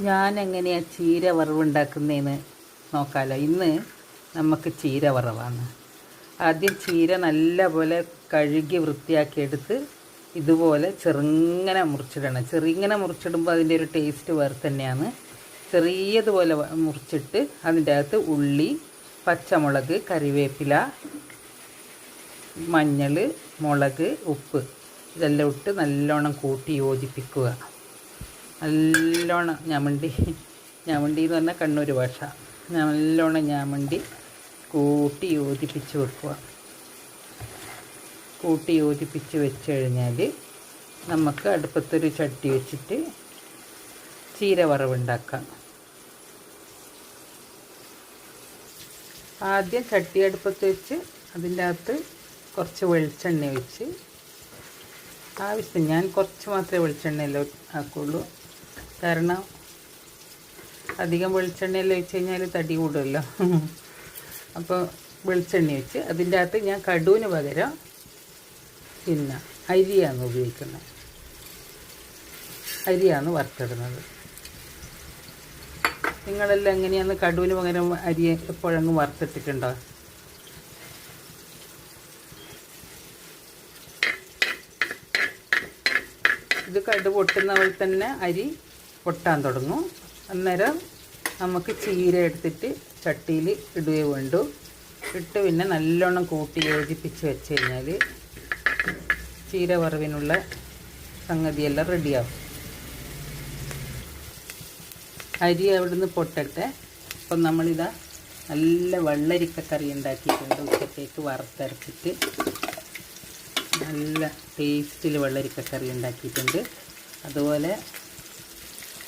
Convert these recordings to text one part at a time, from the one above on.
ഞാൻ എങ്ങനെയാണ് ചീര വറവുണ്ടാക്കുന്നതെന്ന് നോക്കാമല്ലോ ഇന്ന് നമുക്ക് ചീര വറവാണ്. ആദ്യം ചീര നല്ലപോലെ കഴുകി വൃത്തിയാക്കിയെടുത്ത് ഇതുപോലെ ചെറുങ്ങനെ മുറിച്ചിടണം. ചെറുങ്ങനെ മുറിച്ചിടുമ്പോൾ അതിന്റെ ഒരു ടേസ്റ്റ് വേറെ തന്നെയാണ്. ചെറിയതുപോലെ മുറിച്ചിട്ട് അതിന്റെ അകത്ത് ഉള്ളി പച്ചമുളക് കറിവേപ്പില മഞ്ഞൾ മുളക് ഉപ്പ് ഇതെല്ലാം ഇട്ട് നല്ലോണം കൂട്ടി യോജിപ്പിക്കുക. നല്ലോണം ഞാമണ്ടി. ഞാമണ്ടി എന്ന് പറഞ്ഞാൽ കണ്ണൂർ ഭാഷ. നല്ലോണം ഞാമണ്ടി കൂട്ടി യോജിപ്പിച്ച് വെക്കുക. കൂട്ടി യോജിപ്പിച്ച് വെച്ച് കഴിഞ്ഞാൽ നമുക്ക് അടുപ്പത്തൊരു ചട്ടി വെച്ചിട്ട് ചീര വറവുണ്ടാക്കാം. ആദ്യം ചട്ടി അടുപ്പത്ത് വെച്ച് അതിന്റെ അകത്ത് കുറച്ച് വെളിച്ചെണ്ണ വെച്ച്. ആവശ്യത്തിന് ഞാൻ കുറച്ച് മാത്രമേ വെളിച്ചെണ്ണയിൽ ആക്കുള്ളൂ. കാരണം അധികം വെളിച്ചെണ്ണയെല്ലാം ഒഴിച്ച് കഴിഞ്ഞാൽ തടി കൂടുമല്ലോ. അപ്പോൾ വെളിച്ചെണ്ണ വെച്ച് അതിന്റെ അകത്ത് ഞാൻ കടുവിന് പകരം പിന്നെ അരിയാണ് ഉപയോഗിക്കുന്നത്. അരിയാണ് വറുത്തിടുന്നത്. നിങ്ങളെല്ലാം എങ്ങനെയാണ് കടുവിന് പകരം അരി എപ്പോഴെങ്കിലും വറുത്തിട്ടിട്ടുണ്ടോ? ഇത് കടു പൊട്ടുന്ന പോലെ തന്നെ അരി പൊട്ടാൻ തുടങ്ങും. അന്നേരം നമുക്ക് ചീര എടുത്തിട്ട് ചട്ടിയിൽ ഇടുകയോ വേണ്ടു. ഇട്ട് പിന്നെ നല്ലോണം കൂട്ടി യോജിപ്പിച്ച് വെച്ച് കഴിഞ്ഞാൽ ചീര വറവിനുള്ള സംഗതിയെല്ലാം റെഡിയാവും. അരി അവിടുന്ന് പൊട്ടട്ടെ. അപ്പം നമ്മളിതാ നല്ല വെള്ളരിക്കക്കറി ഉണ്ടാക്കിയിട്ടുണ്ട് ഉച്ചത്തേക്ക് വറുത്തരച്ചിട്ട്. നല്ല ടേസ്റ്റിൽ വെള്ളരിക്കക്കറി ഉണ്ടാക്കിയിട്ടുണ്ട്. അതുപോലെ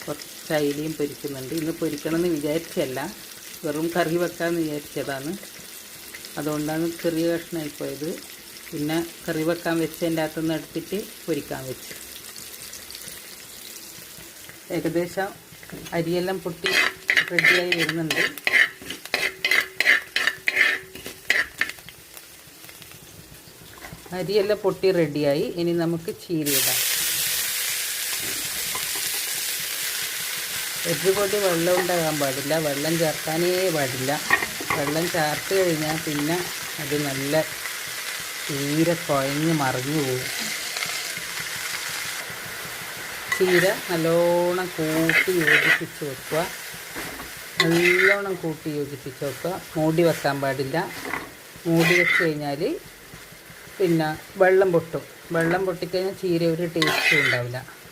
കുറച്ച് അയിലയും പൊരിക്കുന്നുണ്ട്. ഇന്ന് പൊരിക്കണമെന്ന് വിചാരിച്ചല്ല വെറും കറി വെക്കാമെന്ന് വിചാരിച്ചതാണ്. അതുകൊണ്ടാണ് ചെറിയ കഷ്ണമായി പോയത്. പിന്നെ കറി വെക്കാൻ വെച്ചതിന്റെ അകത്തുനിന്ന് എടുത്തിട്ട് പൊരിക്കാൻ വെച്ചു. ഏകദേശം അരിയെല്ലാം പൊട്ടി റെഡിയായി വരുന്നുണ്ട്. അരിയെല്ലാം പൊട്ടി റെഡിയായി. ഇനി നമുക്ക് ചീര ഇടാം ഒരുപൊടി വെള്ളം ഉണ്ടാകാൻ പാടില്ല. വെള്ളം ചേർക്കാനേ പാടില്ല. വെള്ളം ചേർത്ത് കഴിഞ്ഞാൽ പിന്നെ അത് നല്ല തീരെ കുഴഞ്ഞ് മറിഞ്ഞു പോകും. ചീര നല്ലോണം കൂട്ടി യോജിപ്പിച്ച് വെക്കുക. നല്ലോണം കൂട്ടി യോജിപ്പിച്ച് വെക്കുക. മൂടി വെക്കാൻ പാടില്ല. മൂടി വെച്ച് കഴിഞ്ഞാൽ പിന്നെ വെള്ളം പൊട്ടും. വെള്ളം പൊട്ടിക്കഴിഞ്ഞാൽ ചീര ഒരു ടേസ്റ്റും ഉണ്ടാവില്ല.